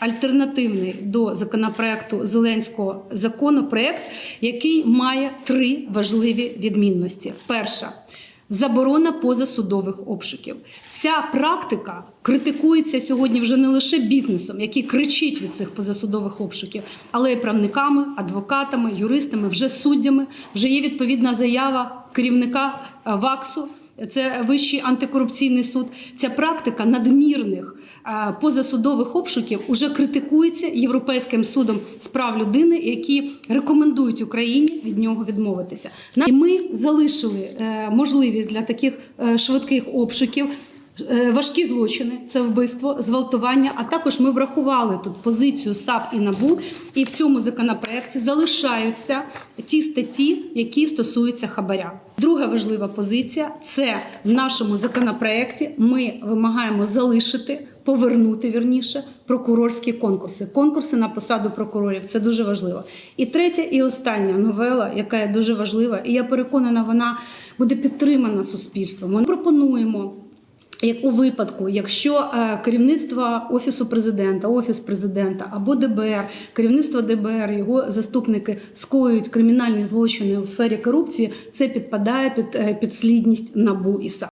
альтернативний до законопроекту Зеленського законопроект, який має три важливі відмінності. Перша заборона позасудових обшуків. Ця практика критикується сьогодні вже не лише бізнесом, який кричить від цих позасудових обшуків, але й правниками, адвокатами, юристами, вже суддями. Вже є відповідна заява керівника е, ВАКСу. Це вищий антикорупційний суд. Ця практика надмірних е, позасудових обшуків уже критикується Європейським судом з прав людини, які рекомендують Україні від нього відмовитися. І ми залишили е, можливість для таких е, швидких обшуків. Е, Важкі злочини це вбивство, зґвалтування. А також ми врахували тут позицію САП і НАБУ, і в цьому законопроекті залишаються ті статті, які стосуються хабаря. Друга важлива позиція це в нашому законопроекті. Ми вимагаємо залишити. Повернути вірніше прокурорські конкурси, конкурси на посаду прокурорів. Це дуже важливо. І третя і остання новела, яка є дуже важлива, і я переконана, вона буде підтримана суспільством. Ми пропонуємо як у випадку, якщо е, керівництво офісу президента, офіс президента або ДБР, керівництво ДБР, його заступники скоюють кримінальні злочини у сфері корупції, це підпадає під е, підслідність НАБУ і САП.